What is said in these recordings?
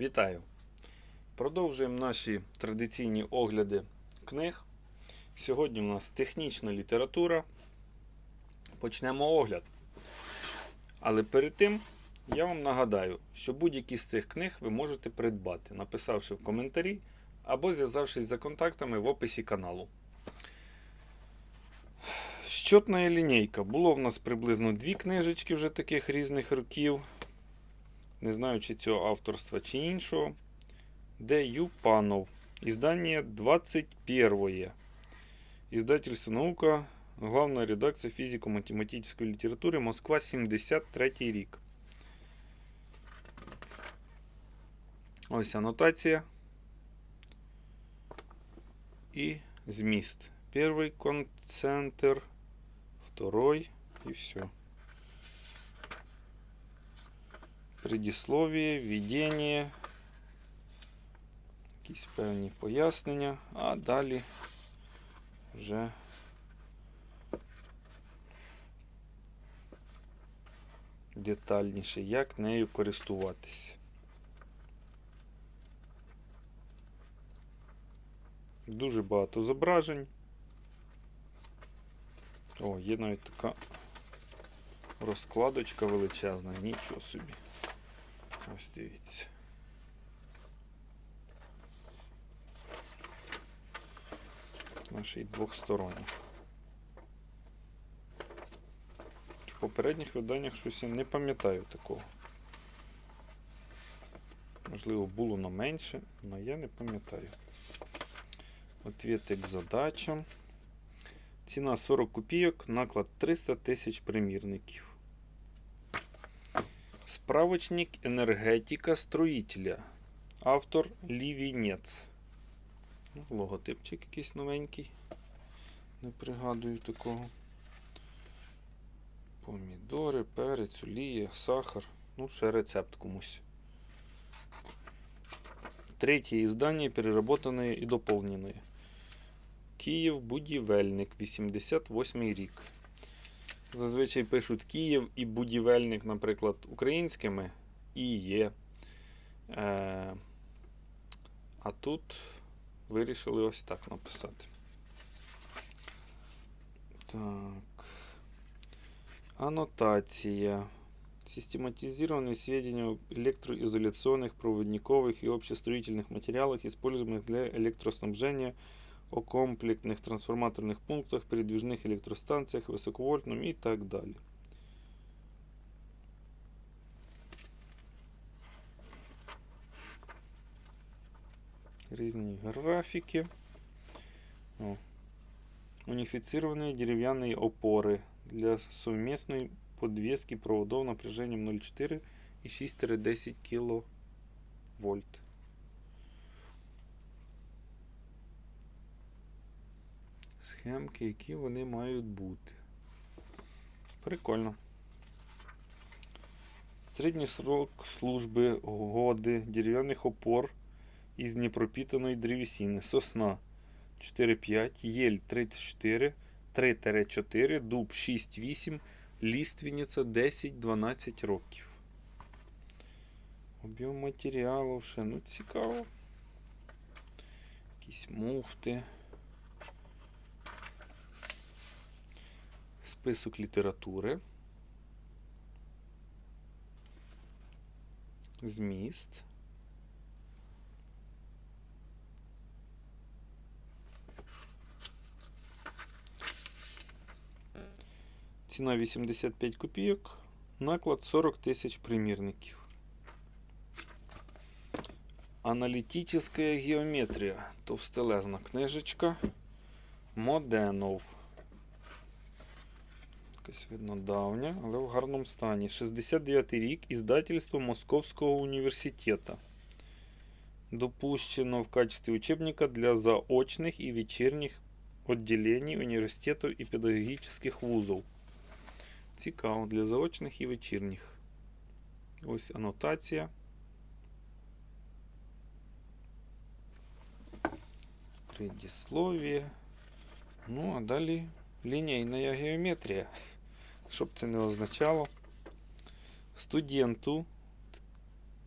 Вітаю! Продовжуємо наші традиційні огляди книг. Сьогодні у нас технічна література. Почнемо огляд. Але перед тим я вам нагадаю, що будь-які з цих книг ви можете придбати, написавши в коментарі або зв'язавшись за контактами в описі каналу. Щотна лінійка. Було в нас приблизно дві книжечки вже таких різних років не знаю, чи цього авторства, чи іншого. Д. Юпанов. Издание 21. Издательство «Наука», главная редакция физико-математической литературы, Москва, 73 рік. Ось анотація. І зміст. Перший концентр, второй і все. Предисловие, введення, якісь певні пояснення, а далі вже детальніше, як нею користуватись. Дуже багато зображень. О, є навіть така розкладочка величезна, нічого собі. Ось дивіться. Наші двохсторонні. В попередніх виданнях щось я не пам'ятаю такого. Можливо, було на менше, але я не пам'ятаю. Отвіти к задачам. Ціна 40 копійок, наклад 300 тисяч примірників. Справочник енергетика строїтеля. Автор Лівінець. Ну, Логотипчик якийсь новенький. Не пригадую такого. Помідори, перець, олія, сахар. Ну, ще рецепт комусь. Третє издание переработанное и дополненное. Київ будівельник, 88 рік Зазвичай пишуть Київ і будівельник, наприклад, українськими і є. Е, а тут вирішили ось так написати. Так. Аннотация. Систематизированные сведения об электроизоляционных, проводниковых и общестроительных материалах, используемых для электроснабжения, о комплектных трансформаторных пунктах, передвижных электростанциях, высоковольтном и так далее. Різні графики. О. Унифицированные деревянные опоры для совместной подвески проводов напряжением 0,4 и 6-10 кВт. Схемки, які вони мають бути. Прикольно. Середній срок служби годи дерев'яних опор із непропітаної древесини. Сосна 4-5, єль 34, 3-4, дуб 6-8, ліственниця 10-12 років. Об'єм матеріалу ще, ну цікаво. Якісь муфти. Список літератури. Зміст. Ціна 85 копійок. Наклад 40 тисяч примірників. Аналітична геометрія. Товстелезна книжечка. Моденов. Якась видно давня, але в гарному стані. 69 рік іздательство Московського університету. Допущено в качестве учебника для заочних і вечірніх відділень університетів і педагогічних вузов. Цікаво, для заочних і вечірніх. Ось анотація. Предисловие. Ну, а далі лінійна геометрія. Щоб це не означало. Студенту,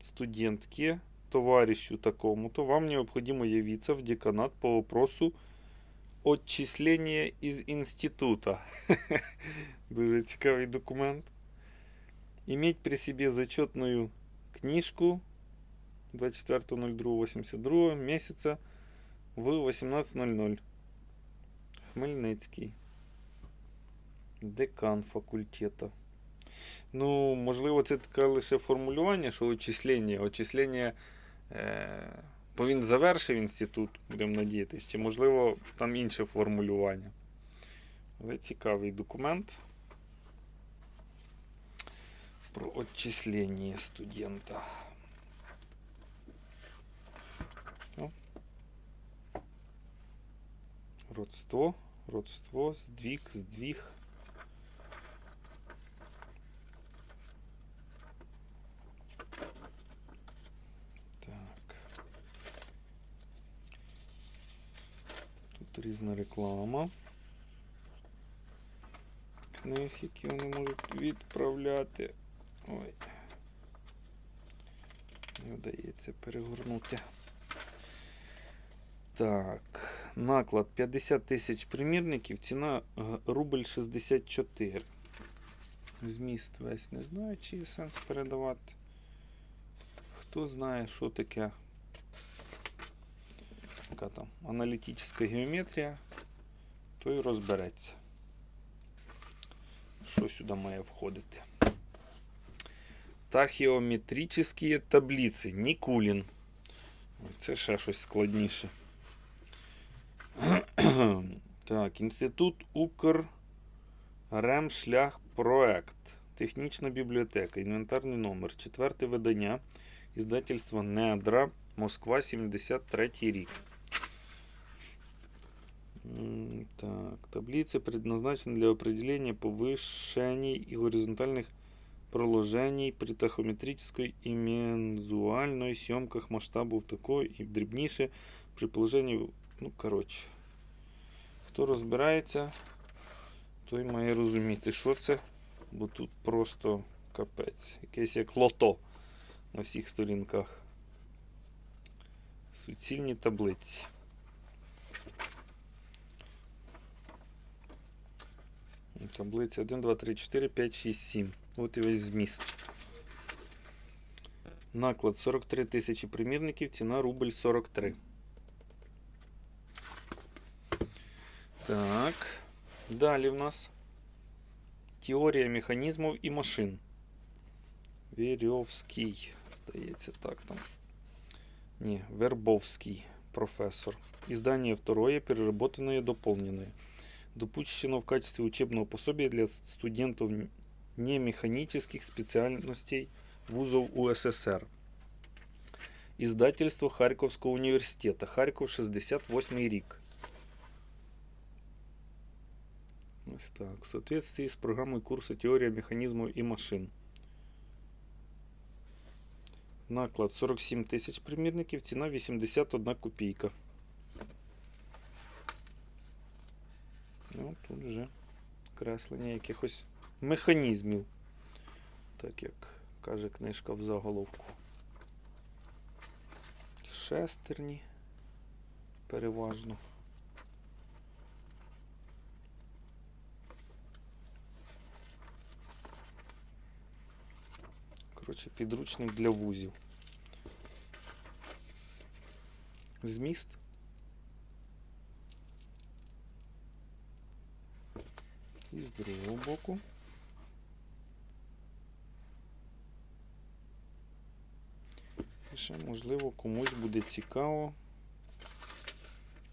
студентки товарищу такому-то вам необходимо явиться в деканат по вопросу отчисления из института. Дуже цікавий документ. Иметь при себе зачетную книжку 24.02.82 месяца в 18.00. Хмельницький. Декан факультету. Ну, можливо, це таке лише формулювання, що очислення. Очислення. Е, бо він завершив інститут, будемо надіятися, чи можливо там інше формулювання. Але цікавий документ про отчислення студента. Родство, родство, здвиг, здвиг. Так. Різна реклама. Книг, які вони можуть відправляти. Ой. Не вдається перегорнути. Так. Наклад 50 тисяч примірників, ціна е, рубль 64. Зміст весь не знаю, чи є сенс передавати. Хто знає, що таке яка там аналітична геометрія, той розбереться. Що сюди має входити? Тахіометричні таблиці. Нікулін. Це ще щось складніше. так, Інститут Укр Ремшлях Проект. Технічна бібліотека. Інвентарний номер. Четверте видання. Издательство Недра. Москва, 73 рік. М, Так, таблица предназначена для определения повышений и горизонтальных проложений при тахометрической и мензуальной съемках масштабов такой і дрібніше при положенні. Ну, коротше. Хто розбирається, той має розуміти, що це, бо тут просто капець. Якесь як лото на всіх сторінках. Суцільні таблиці. Таблиця 1, 2, 3, 4, 5, 6, 7. От і весь зміст. Наклад 43 тисячі примірників, ціна рубль 43. Так. Далі в нас теорія механізмів і машин. Вірьовський. Здається, так там. Не, Вербовский профессор. Издание второе, переработанное и дополненное. Допущено в качестве учебного пособия для студентов немеханических специальностей вузов УССР. Издательство Харьковского университета. Харьков 68 рік. Ось так. В соответствии с программой курса «Теория механизмов и машин». Наклад 47 тисяч примірників, ціна 81 копійка. Ну, тут вже креслення якихось механізмів. Так як каже книжка в заголовку. Шестерні. Переважно. Коротше, підручник для вузів. Зміст. І з другого боку. І ще, можливо, комусь буде цікаво.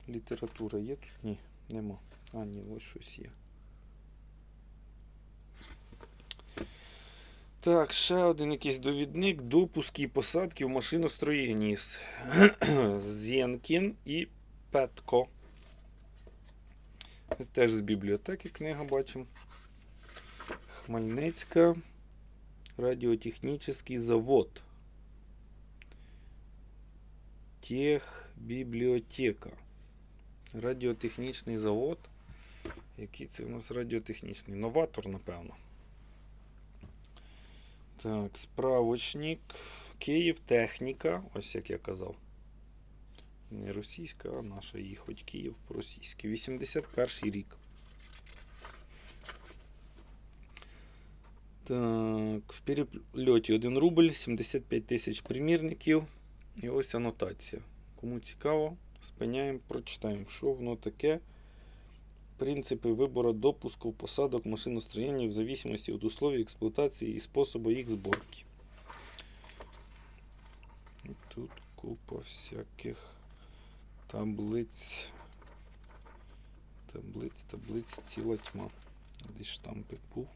Література є тут? Ні, нема. А, ні, ось щось є. Так, ще один якийсь довідник. Допуски і посадки в машиностроєнні. Зєнкін і Петко. Теж з бібліотеки книга бачимо. Хмельницька. Радіотехнічний завод. Техбібліотека. Радіотехнічний завод. Який це у нас радіотехнічний? Новатор, напевно. Так, справочник. Київ техніка, ось як я казав. Не російська, а наша її хоч Київ по-російськи. 81 рік. Так, в перельоті 1 рубль, 75 тисяч примірників. І ось анотація. Кому цікаво, спиняємо, прочитаємо, що воно таке. Принципи вибору допуску посадок машиностроєння в зависимості від условий експлуатації і способу їх зборки. Тут купа всяких таблиць. Таблиць, таблиць, ціла тьма. Десь штампик був.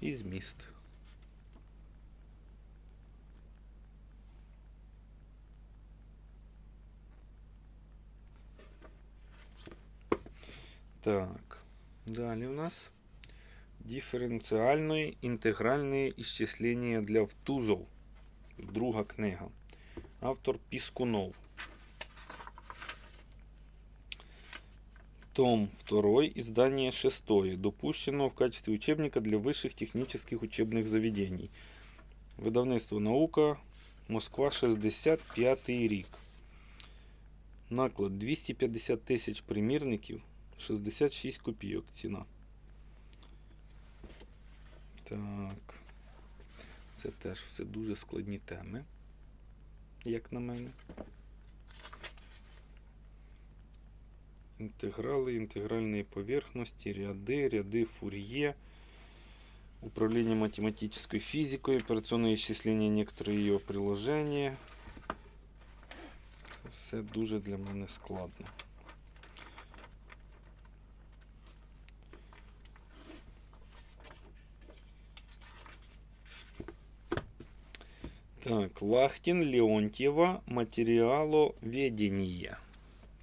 І зміст. Так, далі у нас диференціальне інтегральне ісчислення для втузов. Друга книга. Автор Піскунов. Том 2, издание 6. Допущено в качестве учебника для высших технических учебных заведений. Видавництво наука. Москва 65 рік. Наклад 250 тисяч примірників. 66 копійок ціна. Так. Це теж все дуже складні теми, як на мене. Интегралы, интегральные поверхности, ряды, ряды Фурье, управление математической физикой, операционное исчисление некоторые ее приложения. Все дуже для мене складно. Так, Лахтін Леонтьєва матеріаловедення.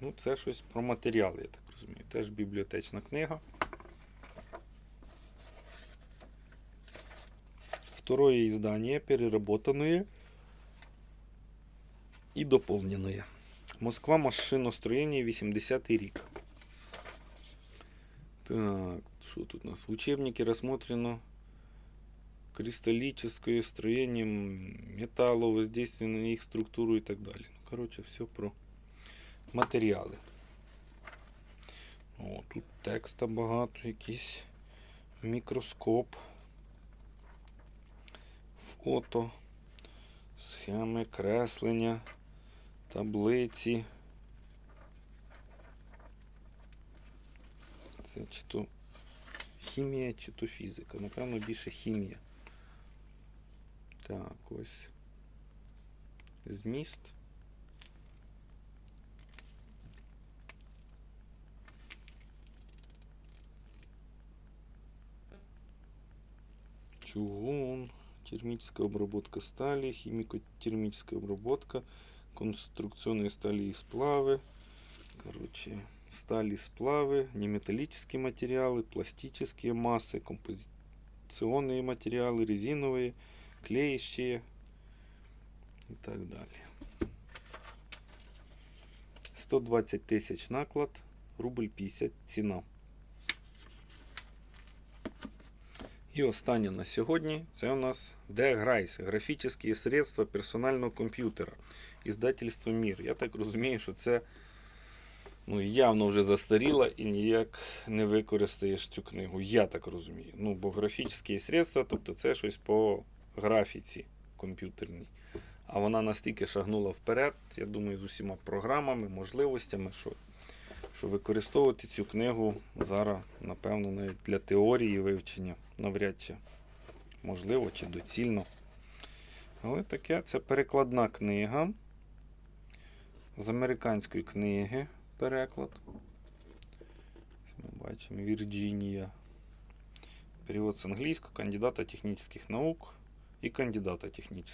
Ну, це щось про матеріали, я так розумію. Теж бібліотечна книга. Второе издание, переработанное и дополненное. Москва машиностроение 80-й рік. Так, что тут у нас? В учебнике кристаллическое строение металла, воздействие на их структуру и так далее. Ну, короче, все про матеріали. О, тут текста багато, якийсь мікроскоп, фото, схеми, креслення, таблиці. Це чи то хімія, чи то фізика. Напевно, більше хімія. Так, ось. Зміст. чугун, термическая обработка стали, химико-термическая обработка, конструкционные стали и сплавы, короче, стали, сплавы, неметаллические материалы, пластические массы, композиционные материалы, резиновые, клеящие и так далее. 120 тисяч наклад, рубль 50 ціна. І останнє на сьогодні це у нас Деграйс, графічні средства персонального комп'ютера. Іздательство Мір. Я так розумію, що це ну, явно вже застаріло і ніяк не використаєш цю книгу. Я так розумію. Ну, бо графічні средства, тобто це щось по графіці комп'ютерній. А вона настільки шагнула вперед, я думаю, з усіма програмами, можливостями, що що використовувати цю книгу зараз, напевно, навіть для теорії вивчення навряд чи можливо чи доцільно. Але таке це перекладна книга. З американської книги переклад. Ми бачимо Вірджинія. Перевод з англійського кандидата технічних наук і кандидата наук.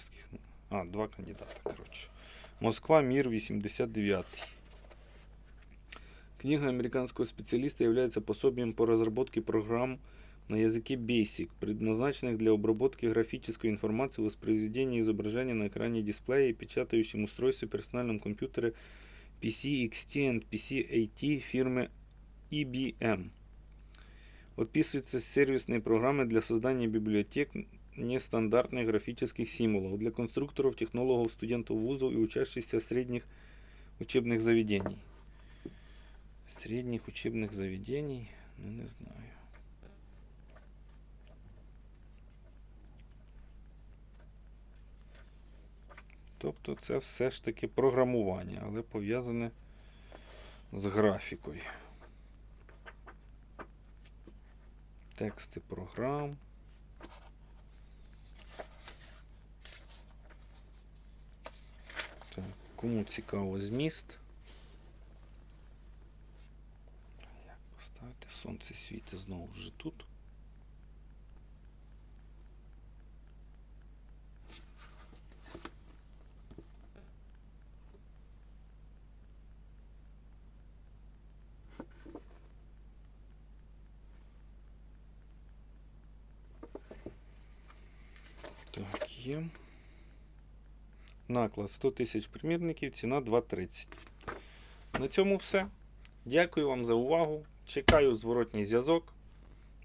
А, два кандидата, коротше. Москва, Мир 89. Книга американского специалиста является пособием по разработке программ на языке BASIC, предназначенных для обработки графической информации, воспроизведения изображения на экране дисплея и печатающем устройстве персональном компьютере PC XT and PC AT фирмы EBM. Описываются сервисные программы для создания библиотек нестандартных графических символов для конструкторов, технологов, студентов вузов и учащихся средних учебных заведений. Средних учебных заведений? Ну, не знаю. Тобто це все ж таки програмування, але пов'язане з графікою. Тексти програм. Кому цікаво зміст. Як поставити? Сонце світить знову вже тут. Так, є. Наклад 100 тисяч примірників, ціна 2,30. На цьому все. Дякую вам за увагу. Чекаю зворотній зв'язок.